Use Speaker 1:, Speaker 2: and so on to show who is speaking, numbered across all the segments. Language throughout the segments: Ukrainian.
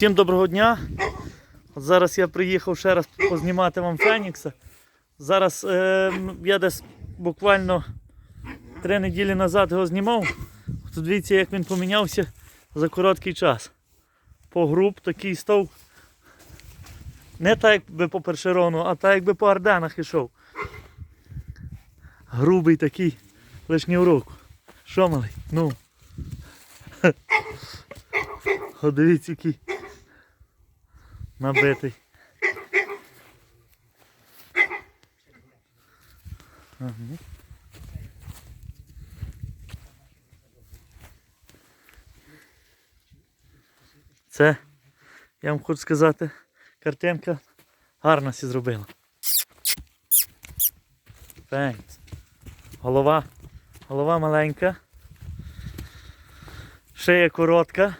Speaker 1: Всім доброго дня. От зараз я приїхав ще раз познімати вам Фенікса. Зараз е, я десь буквально три неділі назад його знімав. От дивіться, як він помінявся за короткий час. По груб такий став. Не так, якби по першерону, а так, якби по Арденах ішов. Грубий такий, лиш не в руку. Що малий? Ну. О, дивіться, який набитий. Це, я вам хочу сказати, картинка гарно сі зробила. Тhanks. Голова. Голова маленька. Шия коротка.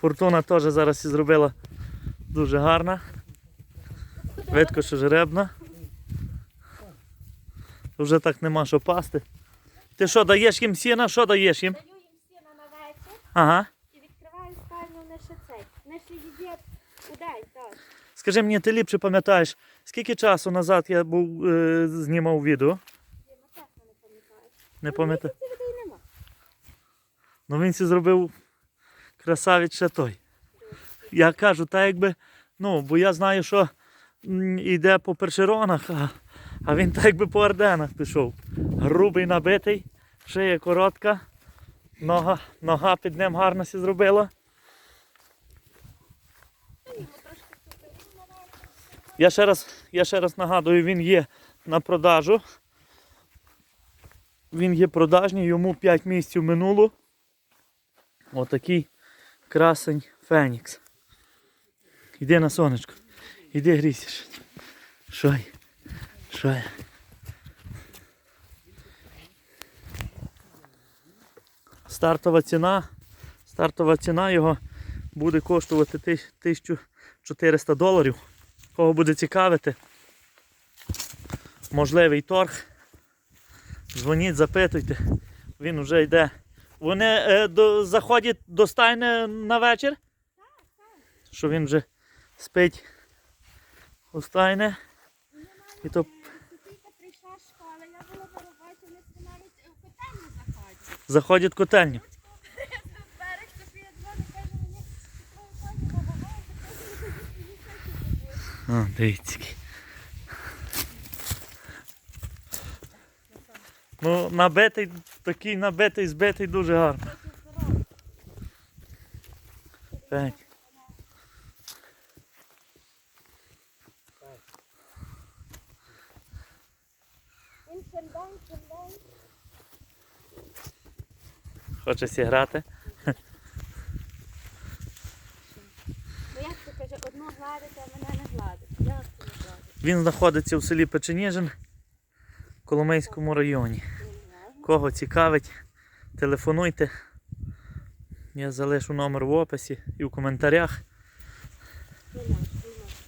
Speaker 1: Фортуна теж зараз і зробила дуже гарна. Видко, що жеребна. Вже так нема що пасти. Ти що, даєш їм сіна? Що даєш їм?
Speaker 2: Даю їм сіна на вечір
Speaker 1: Ага.
Speaker 2: і відкриваю спальню не ще цей. Не ще їдять у день, так.
Speaker 1: Скажи мені, ти ліпше пам'ятаєш, скільки часу назад я був е, знімав відео?
Speaker 2: Я чесно не пам'ятаю.
Speaker 1: Не пам'ятаю.
Speaker 2: Це людей нема.
Speaker 1: Ну він сі зробив красавець ще той. Я кажу, та якби, ну, бо я знаю, що йде по першеронах, а, а він так якби по орденах пішов. Грубий набитий, шия коротка, нога, нога під ним гарно сі зробила. Я ще раз, я ще раз нагадую, він є на продажу. Він є продажній, йому 5 місяців минуло. Отакий красень Фенікс. Іди на сонечко. Іди грійся. Що є? Стартова ціна. Стартова ціна його буде коштувати 1400 доларів. Кого буде цікавити. Можливий торг. Дзвоніть, запитуйте. Він вже йде. Вони е, до, заходять до стайни на вечір? Що він вже спить у. І то
Speaker 2: я була на роботі, вони в котельню заходять.
Speaker 1: заходять в котельню. А, дивіться. Ну, набитий, такий набитий, збитий дуже гарно. Так. Хоче зіграти.
Speaker 2: Ну як ти каже, одну гладить, а мене не гладить. Як ти не гладить?
Speaker 1: Він знаходиться у селі Печеніжин, в Коломийському районі. Кого цікавить, телефонуйте. Я залишу номер в описі і в коментарях.
Speaker 2: Не можна, не можна.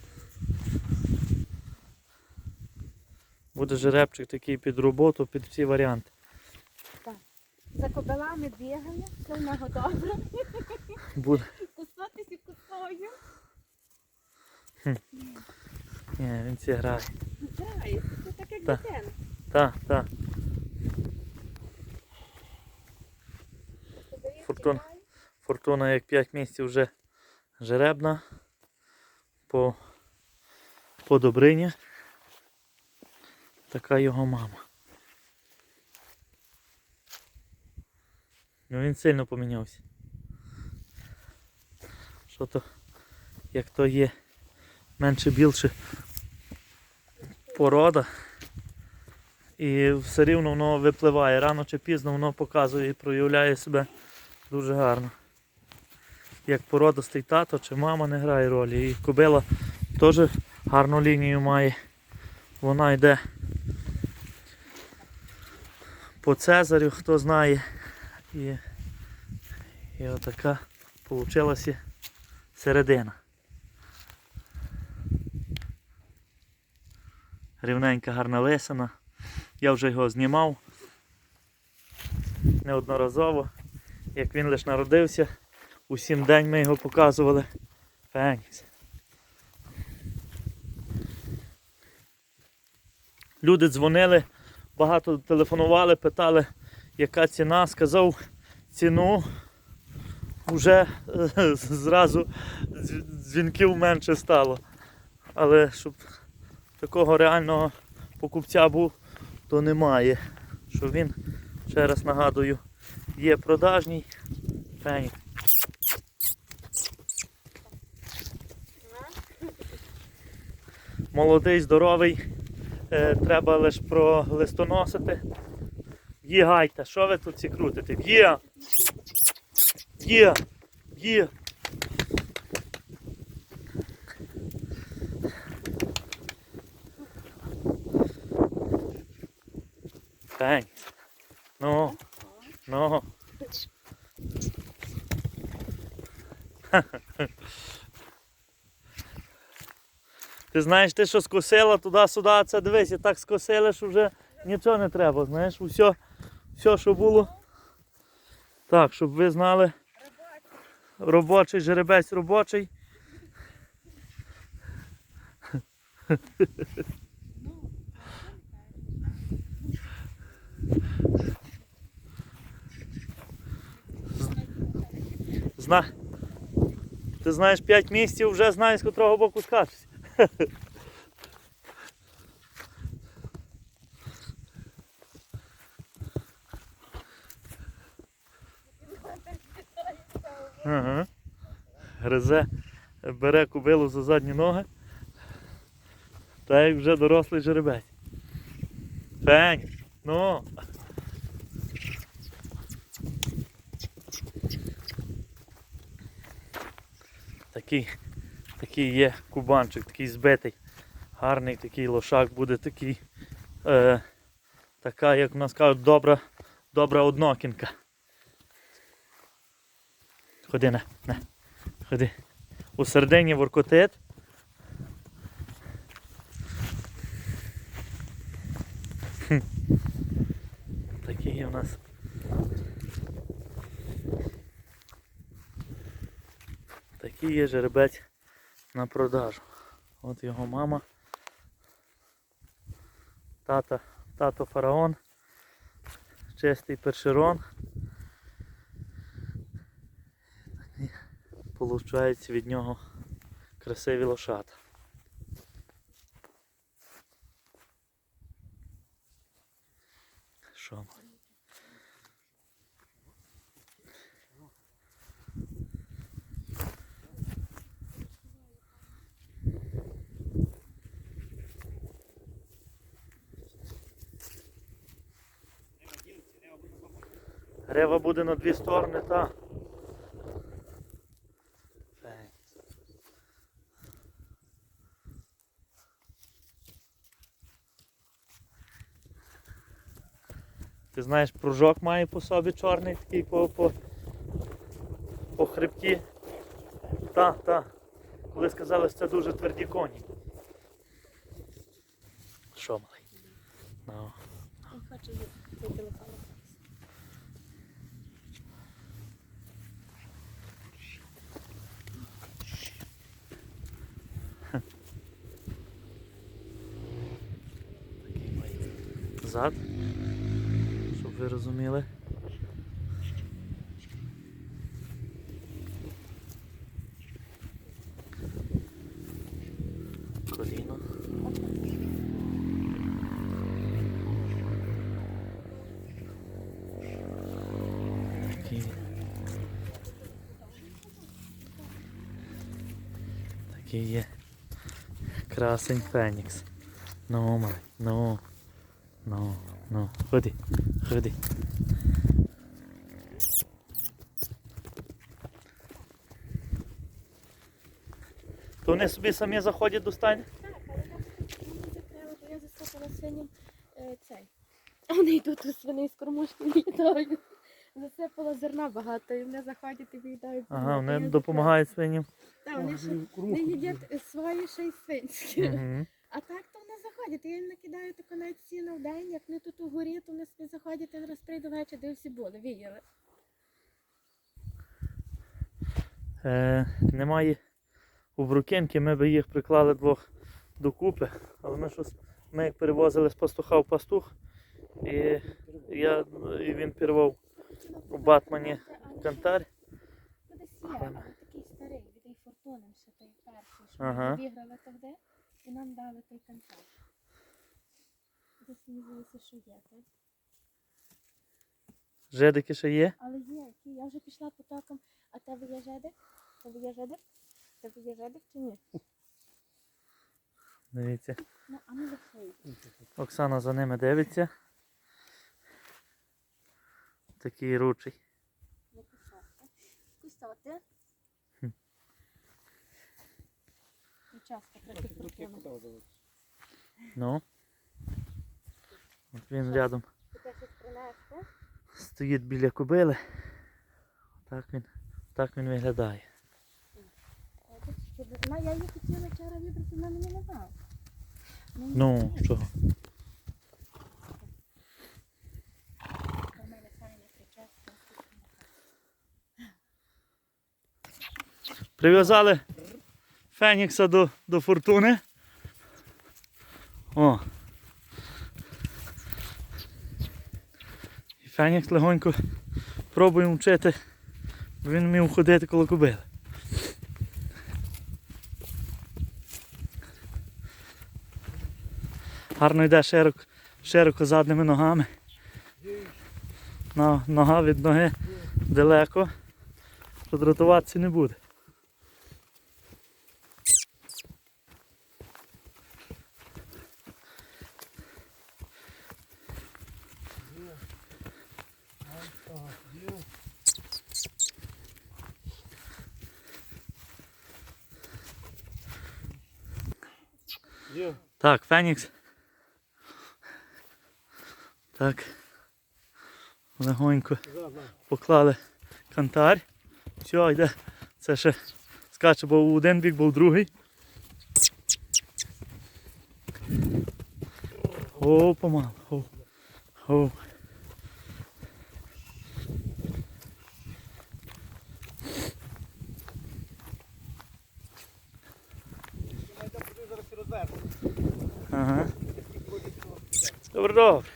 Speaker 1: Буде жеребчик такий під роботу, під всі варіанти.
Speaker 2: За кобилами бігає, все в нього добре.
Speaker 1: Буде.
Speaker 2: Кусатися кусою.
Speaker 1: Ні, він ці грає.
Speaker 2: Грає, це так як
Speaker 1: Так.
Speaker 2: дитина.
Speaker 1: Так, так.
Speaker 2: Подивіться,
Speaker 1: Фортуна. Фортуна як 5 місяців вже жеребна. По, по Добрині. Така його мама. Ну він сильно помінявся. Що то, як то є менше більше порода. І все рівно воно випливає. Рано чи пізно воно показує і проявляє себе дуже гарно. Як породистий тато чи мама не грає ролі. І кобила теж гарну лінію має. Вона йде по Цезарю, хто знає. І, і отака получилася середина. Рівненька гарна лисина. Я вже його знімав неодноразово. Як він лише народився, Усім день ми його показували. Фенікс. Люди дзвонили, багато телефонували, питали, яка ціна. Сказав ціну. Вже е, зразу дзвінків менше стало. Але щоб такого реального покупця був, то немає. Що він, ще раз нагадую, є продажній. Фенікс. Молодий, здоровий. Е, треба лише пролистоносити. Є гайта, що ви тут ці крутите? Є! Є! Є! Фенікс. Ну, ну. Ти знаєш, ти що скосила туди-сюди, це дивись, і так скосили, що вже нічого не треба, знаєш, все, все, що було. Так, щоб ви знали. Робочий жеребець робочий. Зна... Ти знаєш 5 місяців вже знаєш, з котрого боку скачеш. Ага. Гризе, бере кубилу за задні ноги. Та як вже дорослий жеребець. Фень, ну. Такий, такий є кубанчик, такий збитий. Гарний такий лошак буде такий. Е, така, як в нас кажуть, добра, добра однокінка. Ходи на, на, ходи. У середині воркотит. Такий є в нас. Такий є жеребець на продажу. От його мама. Тата, тато фараон. Чистий першерон. Получається від нього красиві лошата. Що? Рева буде на дві сторони, та. Ти знаєш, пружок має по собі чорний такий по, по, по хребті. Та, та. Коли сказали, що це дуже тверді коні. Що, малий? Ну.
Speaker 2: Не хочу цей телефон.
Speaker 1: Такий має зад, щоб ви розуміли. Коліно. Такий є красень Фенікс. Ну, май, ну. Ну, ну, ходи, ходи. То вони собі самі заходять до стайні?
Speaker 2: Так, але так, мені треба, бо я засипала свиням е, цей. А вони йдуть у свиней з кормушки в'їдають. Засипала зерна багато, і вони заходять і в'їдають.
Speaker 1: Ага, вони допомагають свиням.
Speaker 2: Так, вони ще не їдять свої ще й свинські. А так то заходять. Я їм накидаю таку навіть сіно в день, як вони тут угорі, то вони собі заходять і прийду вечір, де всі були, віяли.
Speaker 1: Е, немає обрукинки, ми би їх приклали двох докупи, але ми щось, ми як перевозили з пастуха в пастух, і, я, і він пірвав у Батмані кантар.
Speaker 2: Десь є, але такий старий, від фортуни ще той перший, що
Speaker 1: Ага.
Speaker 2: виграли тоді, і нам дали той контракт. Десь мені здається, що є, так?
Speaker 1: Жедики ще є.
Speaker 2: Але є, які, я вже пішла потоком, а тебе є жедик? Тебе є жедик? Тебе є жедик чи ні?
Speaker 1: Дивіться.
Speaker 2: Ну, а ну лишай.
Speaker 1: Оксана за ними дивиться. Такий ручий.
Speaker 2: Не часто.
Speaker 1: Ну. От він рядом стоїть біля кобили. Так він, так він виглядає.
Speaker 2: Е, що, вона- Я її хотіла вчора вибрати, вона мені не дала.
Speaker 1: Ну, чого? Прив'язали Фенікса до, до фортуни. О. І Фенікс легонько пробуємо вчити, бо він вмів ходити коло кобили. Гарно йде широко, широко задніми ногами. Нога від ноги далеко. Подратуватися не буде.
Speaker 3: Є.
Speaker 1: Так, Фенікс. Так. Легонько поклали кантар. Все, йде. Це ще скаче, бо в один бік, був другий. О, помалу. О. О.
Speaker 3: Найде туди зараз і розверне.
Speaker 1: Ага. Добре, добре.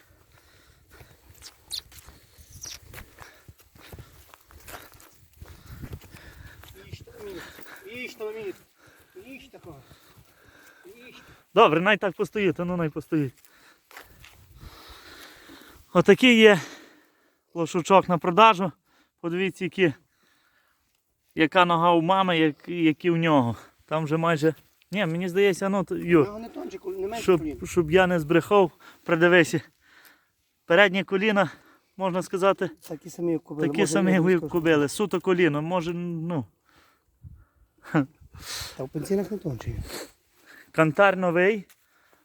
Speaker 1: Добре, най так постоїть, ну най постоїть. Отакий є лошучок на продажу. Подивіться, які, яка нога у мами, як, які у нього. Там вже майже. Ні, мені здається, ну, Юр,
Speaker 3: Його не тонче, не менше
Speaker 1: щоб,
Speaker 3: колін.
Speaker 1: щоб я не збрехав, придивися. Переднє коліно, можна сказати,
Speaker 3: Такі самі як кобили.
Speaker 1: такі
Speaker 3: Може,
Speaker 1: самі як
Speaker 3: близько-
Speaker 1: кобили. Суто коліно, може, ну.
Speaker 3: Та в пенсінах не тонче. є.
Speaker 1: Кантар новий.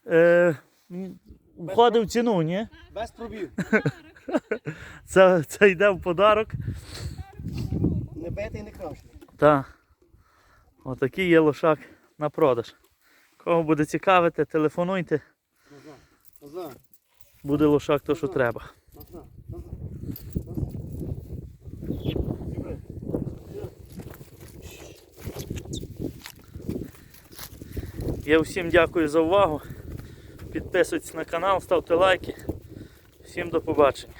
Speaker 1: Е, м, входить в ціну, ні?
Speaker 3: Без пробів.
Speaker 1: Це, це йде в подарок.
Speaker 3: Не бити і не крашений.
Speaker 1: Так. Отакий є лошак на продаж. Кого буде цікавити, телефонуйте. Буде лошак то, що треба. Я всім дякую за увагу. Підписуйтесь на канал, ставте лайки. Всім до побачення.